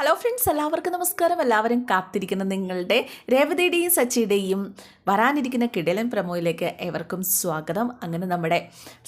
Hello friends എല്ലാവർക്കും നമസ്കാരം. എല്ലാവരും കാത്തിരിക്കുന്ന നിങ്ങളുടെ രേവതിയുടെയും സച്ചിയുടെയും വരാനിരിക്കുന്ന കിടലൻ പ്രമോയിലേക്ക് ഏവർക്കും സ്വാഗതം. അങ്ങനെ നമ്മുടെ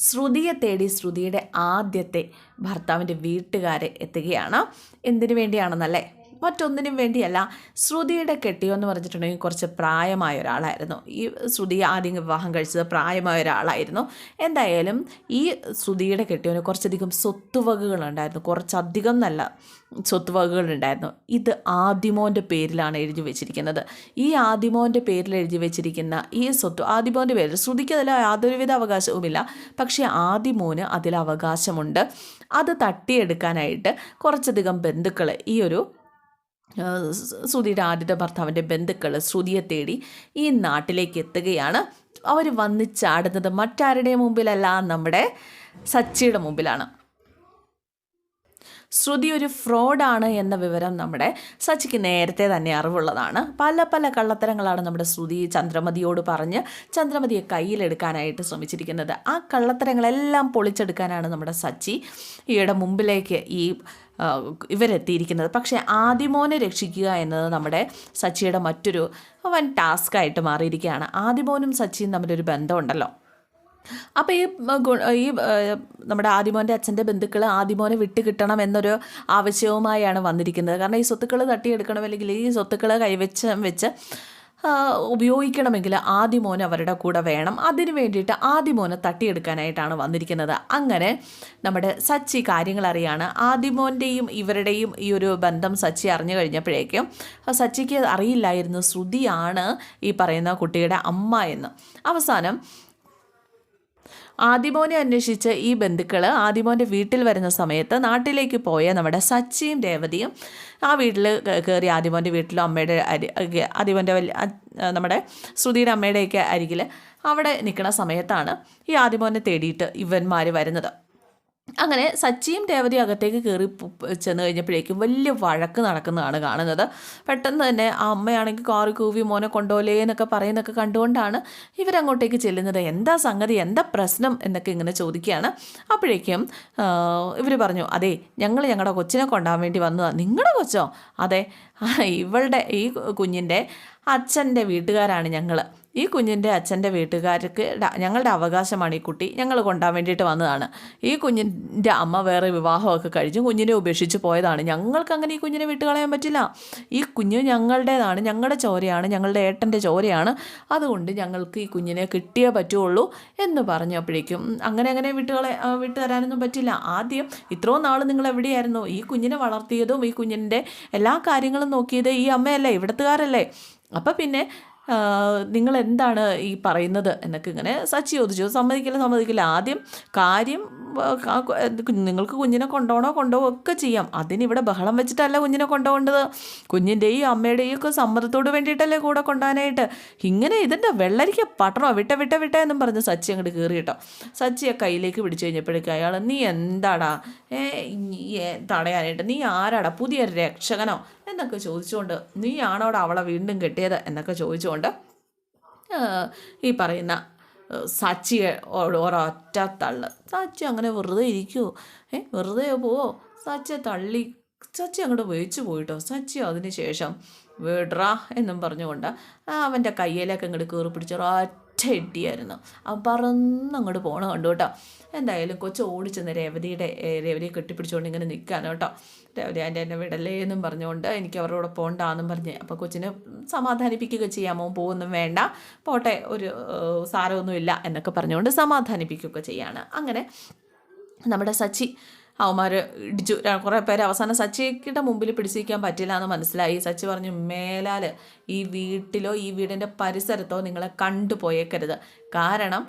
ശ്രുതിയെ തേടി ശ്രുതിയുടെ ആദ്യത്തെ ഭർത്താവിന്റെ വീട്ടുകാരെ എത്തുകയാണ്. എന്തിനു വേണ്ടിയാണെന്നല്ലേ? മറ്റൊന്നിനും വേണ്ടിയല്ല ശ്രുതിയുടെ കെട്ടിയോ എന്ന് പറഞ്ഞിട്ടുണ്ടെങ്കിൽ കുറച്ച് പ്രായമായ ഒരാളായിരുന്നു. ഈ ശ്രുതി ആദ്യം വിവാഹം കഴിച്ചത് പ്രായമായ ഒരാളായിരുന്നു. എന്തായാലും ഈ ശ്രുതിയുടെ കെട്ടിയോന് കുറച്ചധികം സ്വത്തുവകകളുണ്ടായിരുന്നു. കുറച്ചധികം നല്ല സ്വത്തുവകകളുണ്ടായിരുന്നു. ഇത് ആദിമോന്റെ പേരിലാണ് എഴുതി വെച്ചിരിക്കുന്നത്. ഈ ആദിമോന്റെ പേരിൽ എഴുതി വെച്ചിരിക്കുന്ന ഈ സ്വത്ത് ആദിമോന്റെ പേരിൽ ശ്രുതിക്ക് അതിൽ യാതൊരുവിധ അവകാശവുമില്ല. പക്ഷേ ആദിമോന് അതിൽ അവകാശമുണ്ട്. അത് തട്ടിയെടുക്കാനായിട്ട് കുറച്ചധികം ബന്ധുക്കൾ ഈ ഒരു ശ്രുതിയുടെ ആദ്യത്തെ ഭർത്താവിന്റെ ബന്ധുക്കൾ ശ്രുതിയെ തേടി ഈ നാട്ടിലേക്ക് എത്തുകയാണ്. അവർ വന്ന് ചാടുന്നത് മറ്റാരുടെ മുമ്പിലല്ല നമ്മുടെ സച്ചിയുടെ മുമ്പിലാണ്. ശ്രുതി ഒരു ഫ്രോഡാണ് എന്ന വിവരം നമ്മുടെ സച്ചിക്ക് നേരത്തെ തന്നെ അറിവുള്ളതാണ്. പല പല കള്ളത്തരങ്ങളാണ് നമ്മുടെ ശ്രുതി ചന്ദ്രമതിയോട് പറഞ്ഞ് ചന്ദ്രമതിയെ കയ്യിലെടുക്കാനായിട്ട് ശ്രമിച്ചിരിക്കുന്നത്. ആ കള്ളത്തരങ്ങളെല്ലാം പൊളിച്ചെടുക്കാനാണ് നമ്മുടെ സച്ചി ഈയുടെ മുമ്പിലേക്ക് ഈ ഇവരെത്തിയിരിക്കുന്നത്. പക്ഷേ ആദിമോനെ രക്ഷിക്കുക എന്നത് നമ്മുടെ സച്ചിയുടെ മറ്റൊരു വൻ ടാസ്ക്കായിട്ട് മാറിയിരിക്കുകയാണ്. ആദിമോനും സച്ചിയും തമ്മിലൊരു ബന്ധമുണ്ടല്ലോ. അപ്പോൾ ഈ ഈ നമ്മുടെ ആദിമോന്റെ അച്ഛന്റെ ബന്ധുക്കൾ ആദിമോനെ വിട്ട് കിട്ടണം എന്നൊരു ആവശ്യവുമായാണ് വന്നിരിക്കുന്നത്. കാരണം ഈ സ്വത്തുക്കൾ തട്ടിയെടുക്കണം അല്ലെങ്കിൽ ഈ സ്വത്തുക്കൾ കൈവച്ച് വെച്ച് ഉപയോഗിക്കണമെങ്കിൽ ആദിമോൻ അവരുടെ കൂടെ വേണം. അതിന് വേണ്ടിയിട്ട് ആദിമോനെ തട്ടിയെടുക്കാനായിട്ടാണ് വന്നിരിക്കുന്നത്. അങ്ങനെ നമ്മുടെ സച്ചി കാര്യങ്ങൾ അറിയാണ്. ആദിമോന്റെയും ഇവരുടെയും ഈ ഒരു ബന്ധം സച്ചി അറിഞ്ഞു കഴിഞ്ഞപ്പോഴേക്കും സച്ചിക്ക് അറിയില്ലായിരുന്നു ശ്രുതിയാണ് ഈ പറയുന്ന കുട്ടിയുടെ അമ്മ എന്ന്. അവസാനം ആദിമോനെ അന്വേഷിച്ച ഈ ബന്ധുക്കൾ ആദിമോന്റെ വീട്ടിൽ വരുന്ന സമയത്ത് നാട്ടിലേക്ക് പോയ നമ്മുടെ സച്ചിയും രേവതിയും ആ വീട്ടിൽ കയറി ആദിമോന്റെ വീട്ടിലും അമ്മയുടെ അരി ആദിമോന്റെ വലിയ നമ്മുടെ ശ്രുതിയുടെ അമ്മയുടെയൊക്കെ അരികിൽ അവിടെ നിൽക്കുന്ന സമയത്താണ് ഈ ആദിമോനെ തേടിയിട്ട് ഇവന്മാർ വരുന്നത്. അങ്ങനെ സച്ചിയും രേവതി അകത്തേക്ക് കയറി ചെന്ന് കഴിഞ്ഞപ്പോഴേക്കും വലിയ വഴക്ക് നടക്കുന്നതാണ് കാണുന്നത്. പെട്ടെന്ന് തന്നെ ആ അമ്മയാണെങ്കിൽ കാറി കൂവി മോനെ കൊണ്ടോലേ എന്നൊക്കെ പറയുന്നൊക്കെ കണ്ടുകൊണ്ടാണ് ഇവരങ്ങോട്ടേക്ക് ചെല്ലുന്നത്. എന്താ സംഗതി? എന്താ പ്രശ്നം? എന്നൊക്കെ ഇങ്ങനെ ചോദിക്കുകയാണ്. അപ്പോഴേക്കും ഇവർ പറഞ്ഞു അതെ ഞങ്ങൾ ഞങ്ങളുടെ കൊച്ചിനെ കൊണ്ടാൻ വേണ്ടി വന്നതാണ് നിങ്ങളുടെ കൊച്ചോ? അതെ ഇവളുടെ ഈ കുഞ്ഞിന്റെ അച്ഛന്റെ വീട്ടുകാരാണ് ഞങ്ങൾ ഈ കുഞ്ഞിന്റെ അച്ഛന്റെ വീട്ടുകാർക്ക് ഞങ്ങളുടെ അവകാശമാണ് ഈ കുട്ടി. ഞങ്ങൾ കൊണ്ടാൻ വേണ്ടിയിട്ട് വന്നതാണ്. ഈ കുഞ്ഞിന്റെ അമ്മ വേറെ വിവാഹമൊക്കെ കഴിച്ചും. കുഞ്ഞിനെ ഉപേക്ഷിച്ച് പോയതാണ്. ഞങ്ങൾക്ക് അങ്ങനെ ഈ കുഞ്ഞിനെ വിട്ട് കളയാൻ പറ്റില്ല. ഈ കുഞ്ഞ് ഞങ്ങളുടേതാണ്. ഞങ്ങളുടെ ചോരയാണ്. ഞങ്ങളുടെ ഏട്ടന്റെ ചോരയാണ്. അതുകൊണ്ട് ഞങ്ങൾക്ക് ഈ കുഞ്ഞിനെ കിട്ടിയേ പറ്റുള്ളൂ എന്ന് പറഞ്ഞപ്പോഴേക്കും അങ്ങനെ അങ്ങനെ വിട്ടുകളെ വിട്ടു തരാനൊന്നും പറ്റില്ല. ആദ്യം ഇത്രയും നാൾ നിങ്ങൾ എവിടെയായിരുന്നു? ഈ കുഞ്ഞിനെ വളർത്തിയതും ഈ കുഞ്ഞിന്റെ എല്ലാ കാര്യങ്ങളും നോക്കിയത് ഈ അമ്മയല്ലേ? ഇവിടത്തുകാരല്ലേ? അപ്പം പിന്നെ നിങ്ങൾ എന്താണ് ഈ പറയുന്നത്? എന്നൊക്കെ ഇങ്ങനെ സച്ചി ചോദിച്ചു. സമ്മതിക്കില്ല സമ്മതിക്കില്ല. ആദ്യം കാര്യം നിങ്ങൾക്ക് കുഞ്ഞിനെ കൊണ്ടുപോകണോ കൊണ്ടുപോകോ ഒക്കെ ചെയ്യാം. അതിനിവിടെ ബഹളം വെച്ചിട്ടല്ല കുഞ്ഞിനെ കൊണ്ടുപോകേണ്ടത് കുഞ്ഞിന്റെയും അമ്മയുടെയും ഒക്കെ സമ്മതത്തോട് വേണ്ടിയിട്ടല്ലേ കൂടെ കൊണ്ടുപോകാനായിട്ട് ഇങ്ങനെ ഇതിന്റെ വെള്ളരിക്ക പട്ടണോ വിട്ട വിട്ട വിട്ട എന്നും പറഞ്ഞ് സച്ചി അങ്ങോട്ട് കയറി കേട്ടോ. സച്ചിയെ കയ്യിലേക്ക് പിടിച്ചു കഴിഞ്ഞപ്പോഴേക്കും അയാൾ നീ എന്താടാ? തടയാനായിട്ട്? നീ ആരാടാ? പുതിയ രക്ഷകനോ? എന്നൊക്കെ ചോദിച്ചുകൊണ്ട് നീയാണോടാ അവളെ വീണ്ടും കെട്ടിയത്? എന്നൊക്കെ ചോദിച്ചുകൊണ്ട് ഈ പറയുന്ന സച്ചി ഒരൊറ്റ തള്ള്. സച്ചി അങ്ങനെ വെറുതെ ഇരിക്കുമോ ഏ വെറുതെ പോവോ. സച്ചിയെ തള്ളി സച്ചി അങ്ങോട്ട് വേച്ചു പോയിട്ടോ. സച്ചി അതിന് ശേഷം വിടറാ എന്നും പറഞ്ഞുകൊണ്ട് അവന്റെ കയ്യിലേക്ക് അങ്ങോട്ട് കയറി പിടിച്ച ഒറ്റ ഇട്ടിയായിരുന്നു അവൻ പറന്നങ്ങോട്ട് പോകണം കണ്ടു കേട്ടോ. എന്തായാലും കൊച്ചു ഓടിച്ചെന്ന് രേവതിയുടെ രേവതിയെ കെട്ടിപ്പിടിച്ചുകൊണ്ട് ഇങ്ങനെ നിൽക്കാനോ കേട്ടോ. രേവതി എന്റെ എന്നെ വിടലേ എന്നും പറഞ്ഞുകൊണ്ട് എനിക്ക് അവരോട് പോകണ്ടെന്നും പറഞ്ഞ് അപ്പോൾ കൊച്ചിനെ സമാധാനിപ്പിക്കുക ചെയ്യാമോ പോകുന്നും വേണ്ട. പോട്ടെ ഒരു സാരമൊന്നുമില്ല എന്നൊക്കെ പറഞ്ഞുകൊണ്ട് സമാധാനിപ്പിക്കുകയൊക്കെ ചെയ്യാണ്. അങ്ങനെ നമ്മുടെ സച്ചി അവന്മാർ ഇടിച്ചു. കുറേ പേര് അവസാനം സച്ചിയുടെ മുമ്പിൽ പിടിച്ചിരിക്കാൻ പറ്റില്ല എന്ന് മനസ്സിലായി. സച്ചി പറഞ്ഞു മേലാൽ ഈ വീട്ടിലോ ഈ വീടിന്റെ പരിസരത്തോ നിങ്ങളെ കണ്ടുപോയേക്കരുത്. കാരണം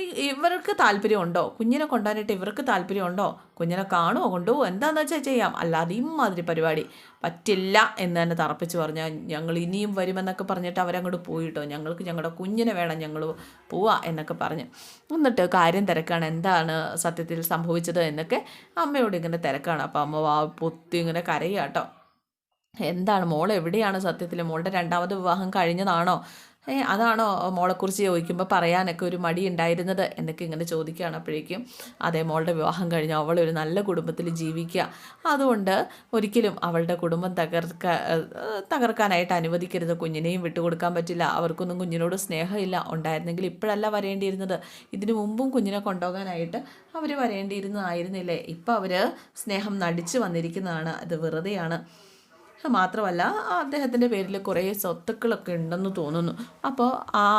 ഇവർക്ക് താല്പര്യമുണ്ടോ? കുഞ്ഞിനെ കൊണ്ടുവന്നിട്ട് ഇവർക്ക് താല്പര്യമുണ്ടോ? കുഞ്ഞിനെ കാണുമോ കൊണ്ടുപോകുമോ എന്താണെന്ന് വെച്ചാൽ ചെയ്യാം. അല്ലാതെ ഇമാതിരി പരിപാടി. പറ്റില്ല എന്ന് തന്നെ തറപ്പിച്ച് പറഞ്ഞാൽ ഞങ്ങൾ ഇനിയും വരുമെന്നൊക്കെ പറഞ്ഞിട്ട് അവരങ്ങോട്ട് പോയിട്ടോ? ഞങ്ങൾക്ക് ഞങ്ങളുടെ കുഞ്ഞിനെ വേണം ഞങ്ങൾ പോവാ എന്നൊക്കെ പറഞ്ഞ്. എന്നിട്ട് കാര്യം തിരക്കാണ്. എന്താണ് സത്യത്തിൽ സംഭവിച്ചത് എന്നൊക്കെ അമ്മയോട് ഇങ്ങനെ തിരക്കാണ്. അപ്പോൾ അമ്മ വാ പൊത്തി ഇങ്ങനെ കരയാട്ടോ. എന്താണ് മോൾ എവിടെയാണ് സത്യത്തിൽ? മോളുടെ രണ്ടാമത് വിവാഹം കഴിഞ്ഞതാണോ? ഏ അതാണോ മോളെക്കുറിച്ച് ചോദിക്കുമ്പോൾ പറയാനൊക്കെ ഒരു മടി ഉണ്ടായിരുന്നത്? എന്നൊക്കെ ഇങ്ങനെ ചോദിക്കുകയാണ് അപ്പോഴേക്കും. അതെ മോളുടെ വിവാഹം കഴിഞ്ഞു അവൾ ഒരു നല്ല കുടുംബത്തിൽ ജീവിക്കുക. അതുകൊണ്ട് ഒരിക്കലും അവളുടെ കുടുംബം തകർക്ക തകർക്കാനായിട്ട് അനുവദിക്കരുത്. കുഞ്ഞിനെയും വിട്ടുകൊടുക്കാൻ പറ്റില്ല. അവർക്കൊന്നും കുഞ്ഞിനോട് സ്നേഹമില്ല. ഉണ്ടായിരുന്നെങ്കിൽ ഇപ്പോഴല്ല വരേണ്ടിയിരുന്നത്. ഇതിനു മുമ്പും കുഞ്ഞിനെ കൊണ്ടുപോകാനായിട്ട് അവർ വരേണ്ടിയിരുന്നതായിരുന്നില്ലേ? ഇപ്പോൾ അവർ സ്നേഹം നടിച്ചു വന്നിരിക്കുന്നതാണ്. അത് വെറുതെയാണ്. മാത്രമല്ല അദ്ദേഹത്തിന്റെ പേരിൽ കുറേ സ്വത്തുക്കളൊക്കെ ഉണ്ടെന്ന് തോന്നുന്നു. അപ്പോൾ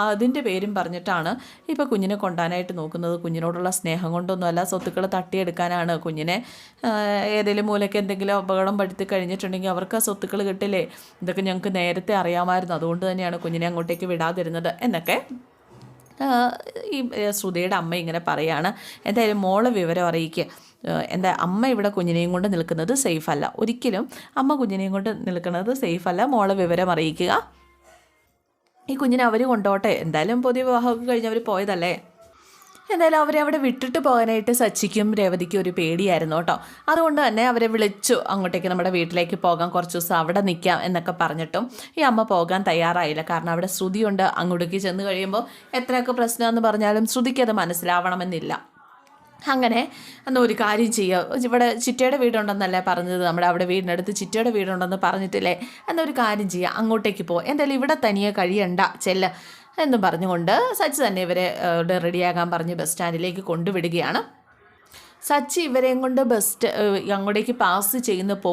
അതിന്റെ പേരും പറഞ്ഞിട്ടാണ് ഇപ്പോൾ കുഞ്ഞിനെ കൊണ്ടാനായിട്ട് നോക്കുന്നത്. കുഞ്ഞിനോടുള്ള സ്നേഹം കൊണ്ടൊന്നുമല്ല സ്വത്തുക്കൾ തട്ടിയെടുക്കാനാണ്. കുഞ്ഞിനെ ഏതെങ്കിലും മൂലയ്ക്ക് എന്തെങ്കിലും അപകടം പടുത്തി കഴിഞ്ഞിട്ടുണ്ടെങ്കിൽ അവർക്ക് ആ സ്വത്തുക്കൾ കിട്ടില്ലേ? ഇതൊക്കെ ഞങ്ങൾക്ക് നേരത്തെ അറിയാമായിരുന്നു. അതുകൊണ്ട് തന്നെയാണ് കുഞ്ഞിനെ അങ്ങോട്ടേക്ക് വിടാതിരുന്നത് എന്നൊക്കെ ഈ ശ്രുതിയുടെ അമ്മ ഇങ്ങനെ പറയാണ്. എന്തായാലും മോളെ വിവരം അറിയിക്കുക. എന്താ അമ്മ ഇവിടെ കുഞ്ഞിനെയും കൊണ്ട് നിൽക്കുന്നത് സേഫ് അല്ല. ഒരിക്കലും അമ്മ കുഞ്ഞിനെയും കൊണ്ട് നിൽക്കുന്നത് സേഫ് അല്ല. മോളെ വിവരം അറിയിക്കുക. ഈ കുഞ്ഞിനെ അവർ കൊണ്ടോട്ടെ. എന്തായാലും പുതിയ വിവാഹമൊക്കെ കഴിഞ്ഞ് അവർ പോയതല്ലേ? എന്തായാലും അവരെ അവിടെ വിട്ടിട്ട് പോകാനായിട്ട് സച്ചിക്കും രേവതിക്കും ഒരു പേടിയായിരുന്നു കേട്ടോ. അതുകൊണ്ട് തന്നെ അവരെ വിളിച്ചു അങ്ങോട്ടേക്ക് നമ്മുടെ വീട്ടിലേക്ക് പോകാം. കുറച്ച് ദിവസം അവിടെ നിൽക്കാം എന്നൊക്കെ പറഞ്ഞിട്ടും ഈ അമ്മ പോകാൻ തയ്യാറായില്ല. കാരണം അവിടെ ശ്രുതിയുണ്ട്. അങ്ങോട്ടേക്ക് ചെന്ന് കഴിയുമ്പോൾ എത്രയൊക്കെ പ്രശ്നമെന്ന് പറഞ്ഞാലും ശ്രുതിക്ക് അത് മനസ്സിലാവണമെന്നില്ല. അങ്ങനെ എന്നാൽ ഒരു കാര്യം ചെയ്യുക ഇവിടെ ചിറ്റയുടെ വീടുണ്ടെന്നല്ലേ പറഞ്ഞത്? നമ്മുടെ അവിടെ വീടിനടുത്ത് ചിറ്റയുടെ വീടുണ്ടെന്ന് പറഞ്ഞിട്ടില്ലേ? എന്നാൽ ഒരു കാര്യം ചെയ്യുക അങ്ങോട്ടേക്ക് പോ. എന്തായാലും ഇവിടെ തനിയെ കഴിയണ്ട ചെല്ല എന്നും പറഞ്ഞുകൊണ്ട് സച്ച് തന്നെ ഇവരെ റെഡിയാകാൻ പറഞ്ഞ് ബസ് സ്റ്റാൻഡിലേക്ക് കൊണ്ടുവിടുകയാണ്. സച്ചി ഇവരെയും കൊണ്ട് ബസ് അങ്ങോട്ടേക്ക് പാസ് ചെയ്യുന്ന പോ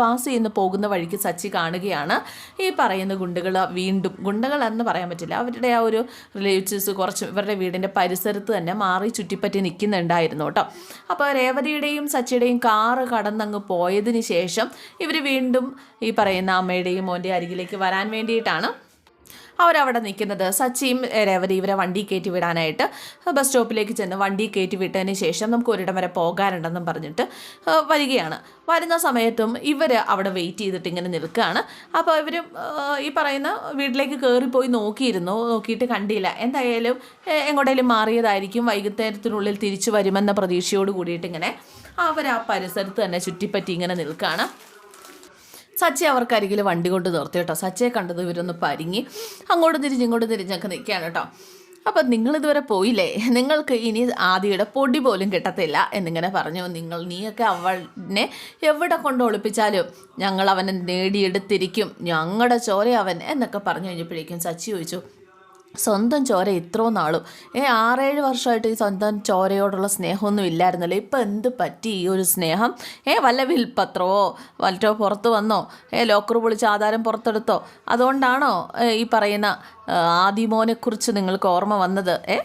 പാസ് ചെയ്യുന്ന പോകുന്ന വഴിക്ക് സച്ചി കാണുകയാണ്. ഈ പറയുന്ന ഗുണ്ടകൾ വീണ്ടും ഗുണ്ടകൾ എന്ന് പറയാൻ പറ്റില്ല. അവരുടെ ആ ഒരു റിലേറ്റീവ്സ് കുറച്ച് ഇവരുടെ വീടിന്റെ പരിസരത്ത് തന്നെ മാറി ചുറ്റിപ്പറ്റി നിൽക്കുന്നുണ്ടായിരുന്നു കേട്ടോ. അപ്പോൾ രേവതിയുടെയും സച്ചിയുടെയും കാറ് കടന്നങ്ങ് പോയതിന് ശേഷം ഇവർ വീണ്ടും ഈ പറയുന്ന അമ്മയുടെയും മോന്റെ അരികിലേക്ക് വരാൻ വേണ്ടിയിട്ടാണ് അവരവിടെ നിൽക്കുന്നത് സച്ചിയും രേവതി ഇവരെ വണ്ടി കയറ്റി വിടാനായിട്ട് ബസ് സ്റ്റോപ്പിലേക്ക് ചെന്ന് വണ്ടി കയറ്റി വിട്ടതിന് ശേഷം നമുക്ക് ഒരിടം വരെ പോകാനുണ്ടെന്നും പറഞ്ഞിട്ട് വരികയാണ്. വരുന്ന സമയത്തും ഇവർ അവിടെ വെയിറ്റ് ചെയ്തിട്ട് ഇങ്ങനെ നിൽക്കുകയാണ്. അപ്പോൾ ഇവർ ഈ പറയുന്ന വീട്ടിലേക്ക് കയറിപ്പോയി നോക്കിയിരുന്നു. നോക്കിയിട്ട് കണ്ടില്ല. എന്തായാലും എങ്ങോട്ടേലും മാറിയതായിരിക്കും. വൈകുന്നേരത്തിനുള്ളിൽ തിരിച്ചു വരുമെന്ന പ്രതീക്ഷയോട് കൂടിയിട്ട് ഇങ്ങനെ അവർ ആ പരിസരത്ത് തന്നെ ചുറ്റിപ്പറ്റി ഇങ്ങനെ നിൽക്കുകയാണ്. സച്ചി അവർക്ക് അരികിൽ വണ്ടി കൊണ്ട് നിർത്തി കേട്ടോ. സച്ചയെ കണ്ടത് ഇവരൊന്ന് പരിങ്ങി അങ്ങോട്ട് തിരിഞ്ഞ് ഇങ്ങോട്ട് തിരിഞ്ഞൊക്കെ നിൽക്കുകയാണ് കേട്ടോ. അപ്പം നിങ്ങളിതുവരെ പോയില്ലേ? നിങ്ങൾക്ക് ഇനി ആദിയുടെ പൊടി പോലും കിട്ടത്തില്ല എന്നിങ്ങനെ പറഞ്ഞു. നിങ്ങൾ നീയൊക്കെ അവനെ എവിടെ കൊണ്ട് ഒളിപ്പിച്ചാലും ഞങ്ങൾ അവനെ നേടിയെടുത്തിരിക്കും. ഞങ്ങളുടെ ചോര അവൻ എന്നൊക്കെ പറഞ്ഞു കഴിഞ്ഞപ്പോഴേക്കും സച്ചി ചോദിച്ചു സ്വന്തം ചോര ഇത്രയും നാളും. ഏ ആറേഴ് വർഷമായിട്ട് ഈ സ്വന്തം ചോരയോടുള്ള സ്നേഹമൊന്നും ഇല്ലായിരുന്നല്ലോ. ഇപ്പം എന്ത് പറ്റി ഈ ഒരു സ്നേഹം? ഏ വല്ല വിൽപത്രമോ? വല്ലറ്റോ പുറത്ത് വന്നോ? ഏ ലോക്കർ പൊളിച്ച് ആധാരം പുറത്തെടുത്തോ? അതുകൊണ്ടാണോ ഈ പറയുന്ന ആദിമോനെക്കുറിച്ച് നിങ്ങൾക്ക് ഓർമ്മ വന്നത്? ഏ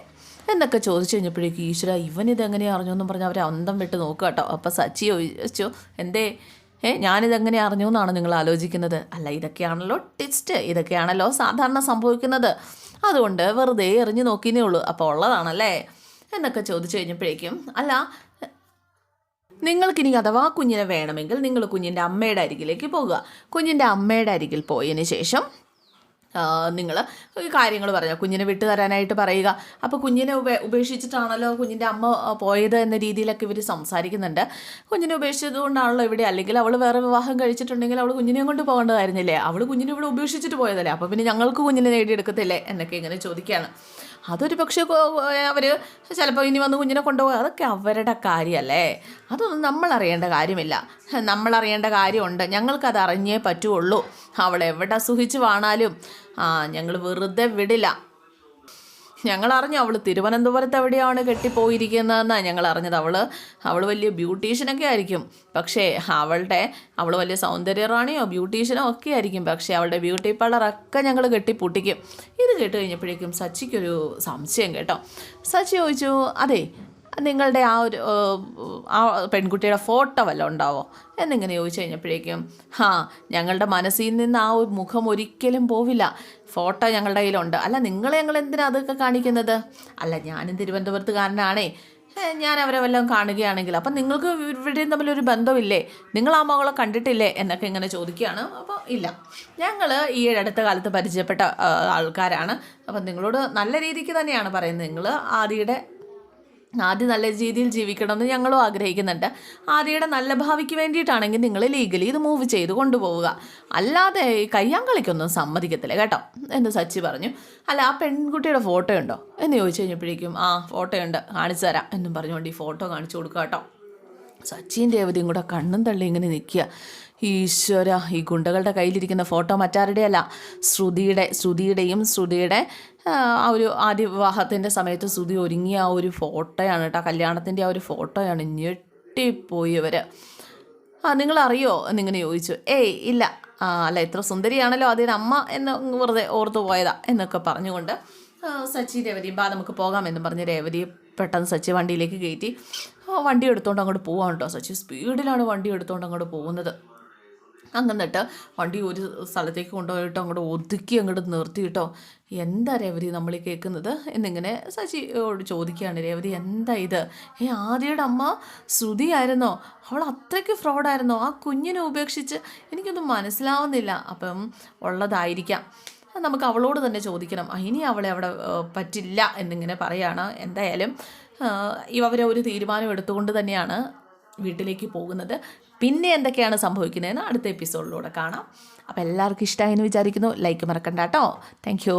എന്നൊക്കെ ചോദിച്ചു കഴിഞ്ഞപ്പോഴേക്കും ഈശ്വര ഇവൻ ഇതെങ്ങനെ അറിഞ്ഞു എന്നും അവർ അന്തം വിട്ട് നോക്കുക കേട്ടോ. അപ്പം സച്ചി ചോദിച്ചു എന്തേ ഏ ഞാനിതെങ്ങനെ അറിഞ്ഞു എന്നാണ് നിങ്ങൾ ആലോചിക്കുന്നത്. അല്ല ഇതൊക്കെയാണല്ലോ ടിസ്റ്റ് ഇതൊക്കെയാണല്ലോ സാധാരണ സംഭവിക്കുന്നത്. അതുകൊണ്ട് വെറുതെ എറിഞ്ഞു നോക്കിയേ ഉള്ളൂ. അപ്പോൾ ഉള്ളതാണല്ലേ? എന്നൊക്കെ ചോദിച്ചു കഴിഞ്ഞപ്പോഴേക്കും അല്ല നിങ്ങൾക്കിനി അഥവാ കുഞ്ഞിനെ വേണമെങ്കിൽ നിങ്ങൾ കുഞ്ഞിന്റെ അമ്മയുടെ അരികിലേക്ക് പോകുക കുഞ്ഞിന്റെ അമ്മയുടെ അരികിൽ പോയതിന് ശേഷം നിങ്ങൾ കാര്യങ്ങൾ പറയുക കുഞ്ഞിനെ വിട്ടു തരാനായിട്ട് പറയുക. അപ്പോൾ കുഞ്ഞിനെ ഉപേ ഉപേക്ഷിച്ചിട്ടാണല്ലോ കുഞ്ഞിന്റെ അമ്മ പോയത് എന്ന രീതിയിലൊക്കെ ഇവർ സംസാരിക്കുന്നുണ്ട്. കുഞ്ഞിനെ ഉപേക്ഷിച്ചത് കൊണ്ടാണല്ലോ ഇവിടെ അല്ലെങ്കിൽ അവൾ വേറെ വിവാഹം കഴിച്ചിട്ടുണ്ടെങ്കിൽ അവൾ കുഞ്ഞിനെ കൊണ്ട് പോകേണ്ടതായിരുന്നില്ലേ? അവൾ കുഞ്ഞിനെ ഇവിടെ ഉപേക്ഷിച്ചിട്ട് പോയതല്ലേ? അപ്പോൾ പിന്നെ ഞങ്ങൾക്ക് കുഞ്ഞിനെ നേടിയെടുക്കത്തില്ലേ? എന്നൊക്കെ ഇങ്ങനെ ചോദിക്കുകയാണ്. അതൊരു പക്ഷേ അവർ ചിലപ്പോൾ ഇനി വന്ന് കുഞ്ഞിനെ കൊണ്ടുപോകുക അതൊക്കെ അവരുടെ കാര്യമല്ലേ? അതൊന്നും നമ്മൾ അറിയേണ്ട കാര്യമില്ല. നമ്മൾ അറിയേണ്ട കാര്യമുണ്ട്. ഞങ്ങൾക്കത് അറിഞ്ഞേ പറ്റുള്ളൂ. അവൾ എവിടെ സുഖിച്ച് വാണാലും ആ ഞങ്ങൾ വെറുതെ വിടില്ല. ഞങ്ങൾ അറിഞ്ഞു അവൾ തിരുവനന്തപുരത്ത് എവിടെയാണ് കെട്ടിപ്പോയിരിക്കുന്നതെന്നാണ് ഞങ്ങൾ അറിഞ്ഞത് അവൾ അവൾ വലിയ ബ്യൂട്ടീഷ്യനൊക്കെ ആയിരിക്കും. പക്ഷേ അവളുടെ അവൾ വലിയ സൗന്ദര്യറാണിയോ ബ്യൂട്ടീഷ്യനോ ഒക്കെ ആയിരിക്കും. പക്ഷേ അവളുടെ ബ്യൂട്ടി പാർലറൊക്കെ ഞങ്ങൾ കെട്ടിപ്പൊട്ടിക്കും. ഇത് കേട്ട് കഴിഞ്ഞപ്പോഴേക്കും സച്ചിക്കൊരു സംശയം കേട്ടോ. സച്ചി ചോദിച്ചു അതെ നിങ്ങളുടെ ആ ഒരു ആ പെൺകുട്ടിയുടെ ഫോട്ടോ വല്ലതും ഉണ്ടാവോ? എന്നിങ്ങനെ ചോദിച്ചു കഴിഞ്ഞപ്പോഴേക്കും ഹാ ഞങ്ങളുടെ മനസ്സിൽ നിന്ന് ആ ഒരു മുഖം ഒരിക്കലും പോവില്ല. ഫോട്ടോ ഞങ്ങളുടെ കയ്യിലുണ്ട്. അല്ല നിങ്ങളെ ഞങ്ങൾ എന്തിനാ അതൊക്കെ കാണിക്കുന്നത്? അല്ല ഞാനും തിരുവനന്തപുരത്തുകാരനാണേ. ഞാൻ അവരെ വല്ലതും കാണുകയാണെങ്കിൽ അപ്പം നിങ്ങൾക്ക് ഇവിടെയും തമ്മിലൊരു ബന്ധമില്ലേ? നിങ്ങൾ ആ മകളെ കണ്ടിട്ടില്ലേ? എന്നൊക്കെ ഇങ്ങനെ ചോദിക്കുകയാണ്. അപ്പോൾ ഇല്ല. ഞങ്ങൾ ഈ അടുത്ത കാലത്ത് പരിചയപ്പെട്ട ആൾക്കാരാണ്. അപ്പം നിങ്ങളോട് നല്ല രീതിക്ക് തന്നെയാണ് പറയുന്നത്. നിങ്ങൾ ആദിയുടെ ആദ്യം നല്ല രീതിയിൽ ജീവിക്കണമെന്ന് ഞങ്ങളും ആഗ്രഹിക്കുന്നുണ്ട്. ആദ്യയുടെ നല്ല ഭാവിക്ക് വേണ്ടിയിട്ടാണെങ്കിൽ നിങ്ങൾ ലീഗലി ഇത് മൂവ് ചെയ്ത് കൊണ്ടുപോവുക. അല്ലാതെ കയ്യാങ്കളിക്കൊന്നും സമ്മതിക്കത്തില്ല കേട്ടോ. എന്ന് സച്ചി പറഞ്ഞു. അല്ല ആ പെൺകുട്ടിയുടെ ഫോട്ടോ ഉണ്ടോ? എന്ന് ചോദിച്ചു കഴിഞ്ഞപ്പോഴേക്കും ആ ഫോട്ടോ ഉണ്ട്. കാണിച്ചു തരാം. എന്നും പറഞ്ഞുകൊണ്ട് ഈ ഫോട്ടോ കാണിച്ചു കൊടുക്കുക കേട്ടോ. സച്ചിൻ രേവതിയും കൂടെ കണ്ണും തള്ളി ഇങ്ങനെ നിൽക്കുക. ഈശ്വര ഈ ഗുണ്ടകളുടെ കയ്യിലിരിക്കുന്ന ഫോട്ടോ മറ്റാരുടെയല്ല. ശ്രുതിയുടെ ശ്രുതിയുടെയും ശ്രുതിയുടെ ആ, ഒരു ആദ്യ വിവാഹത്തിന്റെ സമയത്ത് ശ്രുതി ഒരുങ്ങിയ ആ ഒരു ഫോട്ടോയാണ് കേട്ടോ കല്യാണത്തിന്റെ ആ ഒരു ഫോട്ടോയാണ് ഞെട്ടിപ്പോയി ഇവർ ആ നിങ്ങളറിയോ? എന്നിങ്ങനെ ചോദിച്ചു. ഏയ് ഇല്ല. അല്ല ഇത്ര സുന്ദരിയാണല്ലോ അതിന് അമ്മ എന്ന് വെറുതെ ഓർത്തു പോയതാ എന്നൊക്കെ പറഞ്ഞുകൊണ്ട് സച്ചി രേവതി ബാ നമുക്ക് പോകാമെന്ന് പറഞ്ഞ് രേവതി പെട്ടെന്ന് സച്ചി വണ്ടിയിലേക്ക് കയറ്റി വണ്ടി എടുത്തുകൊണ്ട് അങ്ങോട്ട് പോവാണ് കേട്ടോ. സച്ചി സ്പീഡിലാണ് വണ്ടി എടുത്തുകൊണ്ട് അങ്ങോട്ട് പോകുന്നത്. എന്നിട്ട് വണ്ടി ഒരു സ്ഥലത്തേക്ക് കൊണ്ടുപോയിട്ട് അങ്ങോട്ട് ഒതുക്കി അങ്ങോട്ട് നിർത്തിയിട്ടോ എന്താ രേവതി നമ്മൾ കേൾക്കുന്നത്? എന്നിങ്ങനെ ശശിയോട് ചോദിക്കുകയാണ് രേവതി എന്താ ഇത്? ഏ ആദ്യയുടെ അമ്മ ശ്രുതിയായിരുന്നോ അവൾ അത്രയ്ക്ക് ഫ്രോഡായിരുന്നോ? ആ കുഞ്ഞിനെ ഉപേക്ഷിച്ച് എനിക്കൊന്നും മനസ്സിലാവുന്നില്ല. അപ്പം ഉള്ളതായിരിക്കാം. നമുക്ക് അവളോട് തന്നെ ചോദിക്കണം. ഇനി അവളെ അവിടെ പറ്റില്ല എന്നിങ്ങനെ പറയാണ്. എന്തായാലും ഇവരെ ഒരു തീരുമാനം എടുത്തുകൊണ്ട് തന്നെയാണ് വീട്ടിലേക്ക് പോകുന്നത്. പിന്നെ എന്തൊക്കെയാണ് സംഭവിക്കുന്നതെന്ന് അടുത്ത എപ്പിസോഡിലൂടെ കാണാം. അപ്പോൾ എല്ലാവർക്കും ഇഷ്ടമായി എന്ന് വിചാരിക്കുന്നു. ലൈക്ക് മറക്കണ്ട കേട്ടോ താങ്ക്